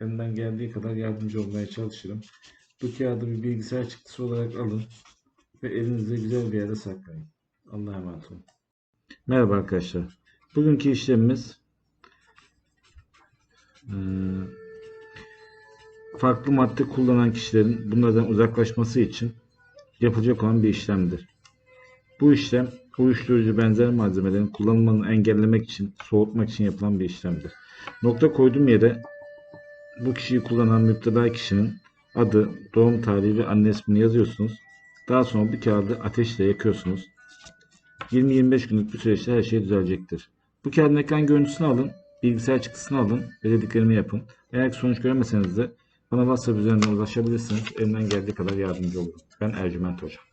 Elimden geldiği kadar yardımcı olmaya çalışırım. Bu kağıdı bir bilgisayar çıktısı olarak alın ve elinizde güzel bir yere saklayın. Allah'a emanet olun. Merhaba arkadaşlar. Bugünkü işlemimiz eee, farklı madde kullanan kişilerin bunlardan uzaklaşması için yapılacak olan bir işlemdir. Bu işlem uyuşturucu benzer malzemelerin kullanımını engellemek için, soğutmak için yapılan bir işlemdir. Nokta koyduğum yere bu kişiyi kullanan müptela kişinin adı, doğum tarihi ve anne ismini yazıyorsunuz. Daha sonra bu kağıdı ateşle yakıyorsunuz. 20-25 günlük bir süreçte her şey düzelecektir. Bu kağıdın ekran görüntüsünü alın, bilgisayar çıktısını alın ve dediklerimi yapın. Eğer sonuç göremeseniz de bana WhatsApp üzerinden ulaşabilirsiniz. Elimden geldiği kadar yardımcı olurum. Ben Ercüment Hoca.